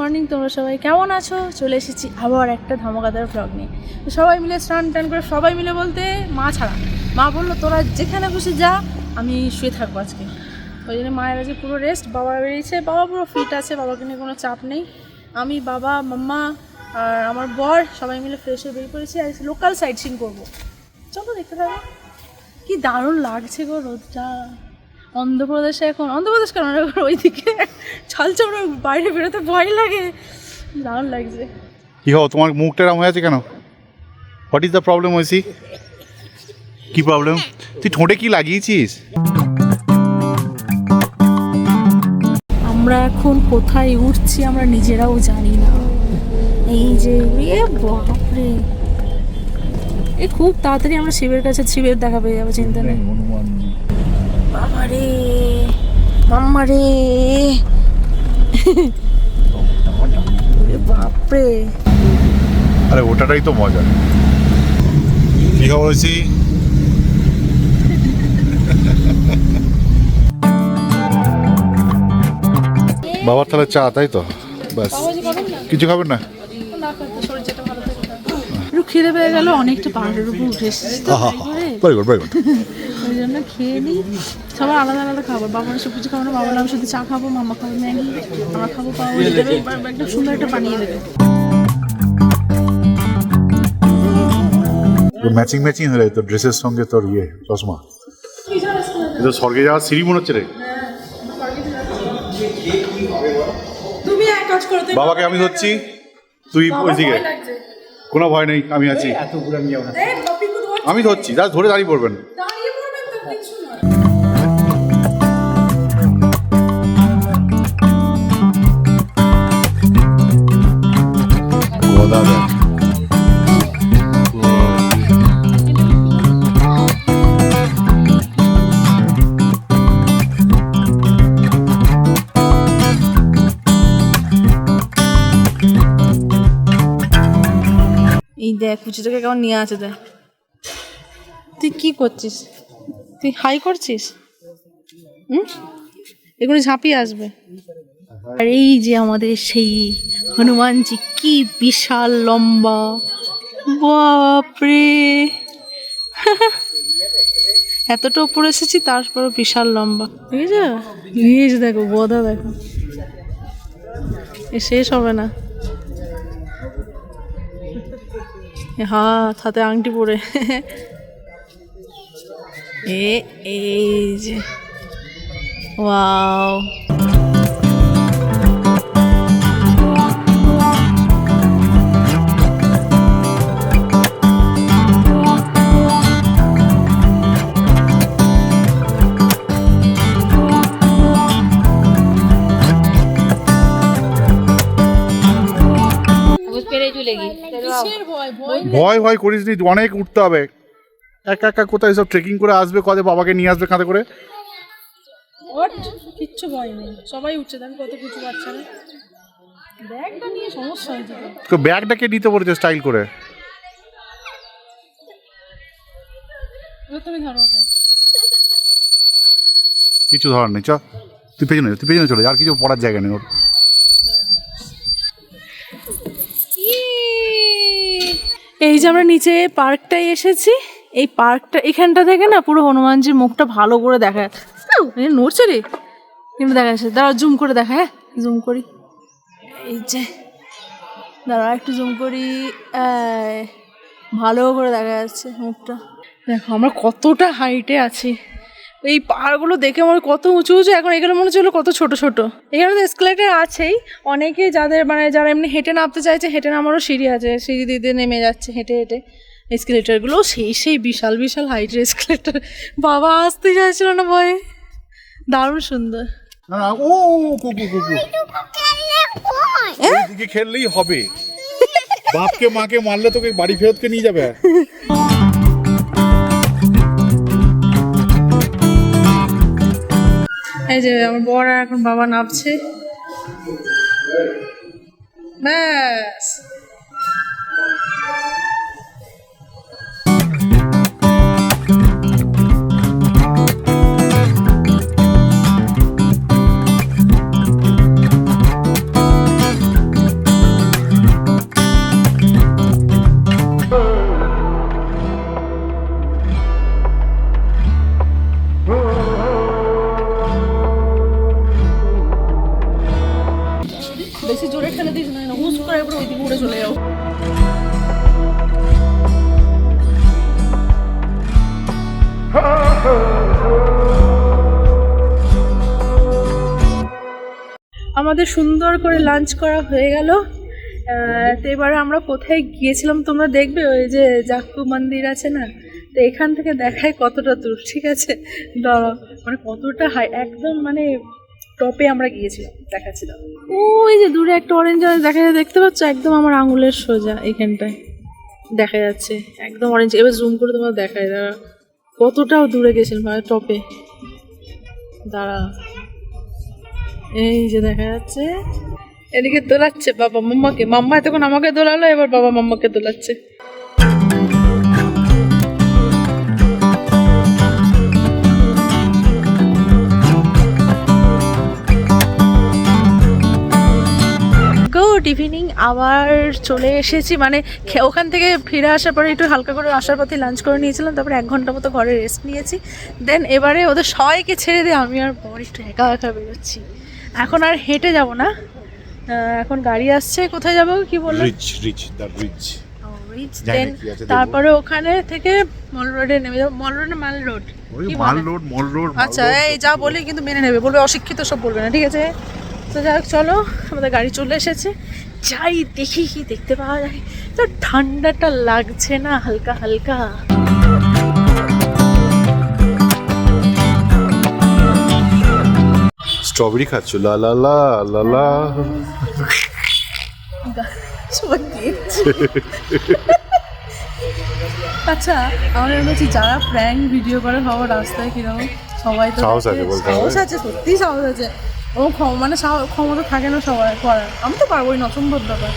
Morning তোমরা সবাই কেমন আছো? চলে এসেছি আবার একটা ধামাকাদার ভ্লগ নিয়ে। তো সবাই মিলে স্নান টান করে, সবাই মিলে বলতে মা ছাড়া। মা বলল, তোরা যেখানে খুশি যা, আমি শুয়ে থাকব আজকে। ওই জন্য মায়ের আজকে পুরো রেস্ট বাবা বেরিয়েছে। বাবা পুরো ফিট আছে, বাবাকে নিয়ে কোনো চাপ নেই। আমি, বাবা, মাম্মা আর আমার বর সবাই মিলে ফ্রেশ হয়ে বেরিয়ে পড়েছি আর লোকাল সাইট সিন করব। চলো দেখতে থাকো। কি দারুণ লাগছে গো রোদটা। অন্ধ্রপ্রদেশে এখন অন্ধ্রপ্রদেশ কেন ওইদিকে ছলচমড়ে বাইরে বেরোতে ভয় লাগে। দারুণ লাগছে। কি হো তোমার মুখটা এরম হয়ে আছে কেন? হোয়াট ইজ দ্য প্রবলেম হয়েছি কি প্রবলেম তুই ঠোঁটে কি লাগিয়েছিস? আমরা এখন কোথায় উঠছি আমরা নিজেরাও জানি না। এই যে এ বাপরে। এ খুব তাড়াতাড়ি আমরা শিবের কাছে শিবের দেখা পেয়ে যাব চিন্তা নেই। বাবারে মাম্মারে। ওরে বাপরে। আরে ওটাটাই তো মজা। কি খবর হয়েছি? বাবার তাহলে চা তাই তো? ব্যাস। কিছু খাবেন না? খিদে পেয়ে গেল অনেকটা পাহাড়ের উপর উঠে এসেছি তো ওই জন্য খেয়ে নিই সবার আলাদা আলাদা খাবার। বাবার সব কিছু খাব না বাবার আমি শুধু চা খাব মামা খাব ম্যাগি আমরা খাব পাউরুটি দেবে বা- বা সুন্দর একটা বানিয়ে দেবে। ম্যাচিং ম্যাচিং হয়ে তো ড্রেসের সঙ্গে তোর ইয়ে চশমা। এ তো স্বর্গে যাওয়ার সিঁড়ি মনে হচ্ছে রে। তুমি এক কাজ করো বাবাকে আমি ধরছি তুই ওইদিকে। কোনো ভয় নেই আমি আছি। আমি ধরছি। যা ধরে দাঁড়িয়ে পড়বেন। দাঁড়িয়ে পড়বেন তো কিছু দেখ কুচিটাকে কেমন নিয়ে আছে দেখ। তুই কি করছিস? তুই হাই করছিস? হুম? এগুলো ঝাঁপিয়ে আসবে। আর এই যে আমাদের সেই হনুমানজি কি বিশাল লম্বা। বাপরে! এতটা উপরে এসেছি তারপরে বিশাল লম্বা। ঠিক আছে দেখো গদা দেখো। শেষ হবে না। হাত সাথে আংটি পরে। এ এই যে। ওয়াও। ভয় ভয় করিস নি অনেক উঠতে হবে। একা একা কোথায় সব ট্রেকিং করে আসবে কদে বাবাকে নিয়ে আসবে কাঁধে করে? কিচ্ছু ভয় নেই। সবাই উঠছে দেখ কত কিছু বাচ্চারা। ব্যাগটা নিয়ে সমস্যা হয়েছে তো। ব্যাগটাকে নিতে বলেছে স্টাইল করে? তুমি ধরো কিছু ধরার নেই চ। তুই পেছনে তুই পেছনে চলে আর কিছু পড়ার জায়গা নেই ওর। এই যে আমরা নিচে পার্কটায় এসেছি, এই পার্কটা এখানটা থেকে না পুরো হনুমানজির মুখটা ভালো করে দেখা যাচ্ছে। নড়ছে রে। কিন্তু দেখা যাচ্ছে, দাঁড়া জুম করে দেখা হ্যাঁ? জুম করি। এই যে, দাঁড়া, একটু জুম করি। ভালো করে দেখা যাচ্ছে মুখটা। দেখো, আমরা কতটা হাইটে আছি। এই পাহাড়গুলো দেখে মনে হয় কত উঁচু উঁচু এখন এগুলো মনে হচ্ছে হলো কত ছোট ছোট। এখানে তো এসকেলেটার আছেই। অনেকে যাদের মানে যারা এমনি হেঁটে নামতে চাইছে হেঁটে নামারও সিঁড়ি আছে। সিঁড়ি দিতে নেমে যাচ্ছে হেঁটে হেঁটে। এসকেলেটারগুলো সেই সেই বিশাল বিশাল হাইটের এসকেলেটার বাবা আসতে চাইছিল না ভয়ে। দারুণ সুন্দর। না না ও কুকু কুকু খেললেই হবে। বাপকে মাকে মারলে তোকে বাড়ি ফেরতকে নিয়ে যাবে। এই যে আমার বড় এখন বাবা নামছে। ব্যাস। আমাদের সুন্দর করে লাঞ্চ করা হয়ে গেল। তো এবারে আমরা কোথায় গিয়েছিলাম তোমরা দেখবে? ওই যে জাক্কু মন্দির আছে না? তো এখান থেকে দেখায় কতটা দূর, ঠিক আছে? মানে কতটা হাই একদম মানে টপে আমরা গিয়েছিলাম দেখাচ্ছিলাম ওই যে দূরে একটা অরেঞ্জ দেখা যায়, দেখতে পাচ্ছ? একদম আমার আঙুলের সোজা এখানটায়, দেখা যাচ্ছে। একদম অরেঞ্জ এবার জুম করে তোমার দেখায় দাঁড়া কতটাও দূরে গেছিলাম মানে টপে দাঁড়া এই যে দেখা যাচ্ছে, এদিকে দোলাচ্ছে বাবা মাম্মাকে। মাম্মা এতক্ষণ আমাকে দোলালো, এবার বাবা মাম্মাকে দোলাচ্ছে। গুড ইভিনিং আবার চলে এসেছি। মানে ওখান থেকে ফিরে আসার পরে একটু হালকা করে আসার পথে লাঞ্চ করে নিয়েছিলাম, তারপরে এক ঘণ্টা মতো ঘরে রেস্ট নিয়েছি। দেন এবারে ওদের সবাইকে ছেড়ে দিয়ে আমি আর বর একটু একা একা বেরোচ্ছি। এখন আর হেঁটে যাব না। এখন গাড়ি আসছে কোথায় যাব কি বলল? Reach reach the reach reach দেন। তারপরে ওখানে থেকে মল রোডে নেমে যাব। মল রোডে মাল রোড? কি মাল রোড মল রোড আচ্ছা এই যা বলি। কিন্তু মেনে নেবে বলবে অশিক্ষিত সব বলবে না ঠিক আছে? তো যাই হোক চলো আমাদের গাড়ি চলে এসেছে। যাই দেখি কি দেখতে পাওয়া যায়। তো ঠান্ডাটা লাগছে না হালকা হালকা। স্ট্রবেরি খাচ্ছ? লা লা লা লা লা। সবাই আচ্ছা আমার হচ্ছে যারা প্র্যাঙ্ক ভিডিও করে সবার রাস্তায় কীরকম সবাই তো সাহস আছে বলতে সাহস আছে সত্যি সাহস আছে। ও মানে ক্ষমতা থাকে না সবার করার। আমি তো পারবোই না অসম্ভব ব্যাপার।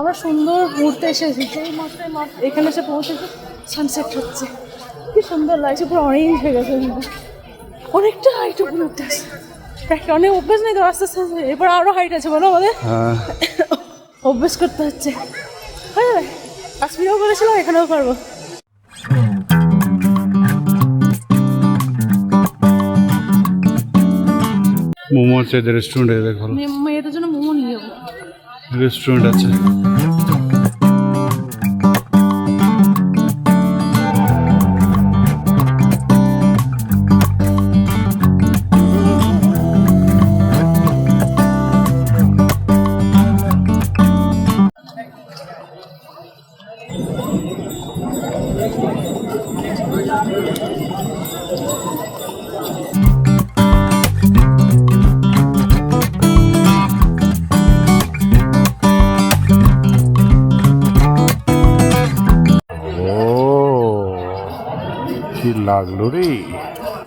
আমরা সুন্দর ঘুরতে এসেছি। সেই মাত্র এখানে এসে পৌঁছেছি সানসেট হচ্ছে। কি সুন্দর লাগছে পুরো অরেঞ্জ হয়ে গেছে। অনেকটা হাইট উপরে উঠতে প্রায় অনেক অভ্যাস নেই তো আস্তে আস্তে। এরপর আরও হাইট আছে বলো আমাদের। হ্যাঁ। অভ্যাস করতে হচ্ছে। হয়ে যাবে। কাশ্মীরেও করেছিলাম এখানেও পারব মোমো আছে রেস্টুরেন্টে দেখো। মেয়ে- মেয়েদের জন্য মোমো নিয়ে যাব। রেস্টুরেন্ট আছে।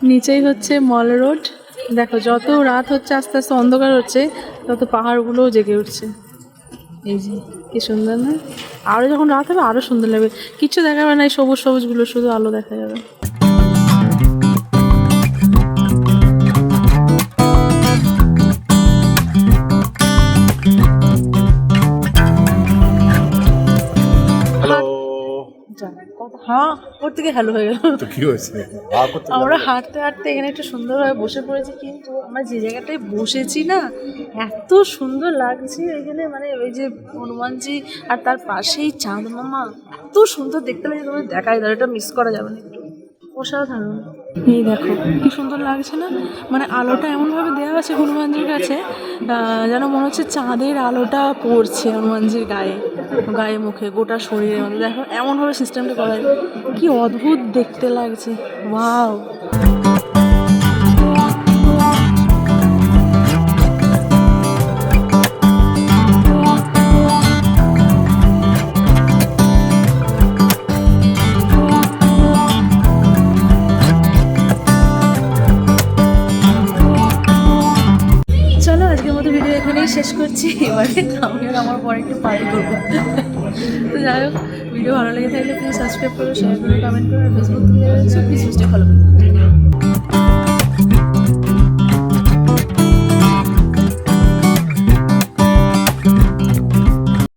নিচেই হচ্ছে মল রোড। দেখো, যত রাত হচ্ছে, আস্তে আস্তে অন্ধকার হচ্ছে, তত পাহাড়গুলোও জেগে উঠছে। এই যে। কি সুন্দর না? আরও যখন রাত হবে, আরও সুন্দর লাগবে। কিছু দেখাবে না এই সবুজগুলো শুধু আলো দেখা যাবে। কত করতে ওর থেকে হ্যালো হয়ে গেল। তো কি হয়েছে? করতে আমরা হাঁটতে হাঁটতে এখানে একটু সুন্দরভাবে বসে পড়েছি কিন্তু আমরা যে জায়গাটায় বসেছি না এত সুন্দর লাগছে এখানে মানে ওই যে হনুমানজি আর তার পাশেই চাঁদ মামা এত সুন্দর দেখতে লাগে তোমাদের দেখাই দাও এটা মিস করা যাবে না। একটু অসাধারণ। এই দেখো, কি সুন্দর লাগছে না? মানে আলোটা এমনভাবে দেওয়া আছে হনুমানজির কাছে যেন মনে হচ্ছে চাঁদের আলোটা পড়ছে হনুমানজির গায়ে গায়ে মুখে, গোটা শরীরে মধ্যে। দেখো, এমনভাবে সিস্টেমটা করা। কি অদ্ভুত দেখতে লাগছে। ওয়াও আজকের মতো ভিডিও এখানেই শেষ করছি। এবারে আমি আমার পরে একটু পার্টি করব। তো যাই হোক ভিডিও ভালো লেগে থাকলে প্লিজ সাবস্ক্রাইব করো শেয়ার করো কমেন্ট করো, আর ফেসবুক থেকে প্লিজ ফলো করো।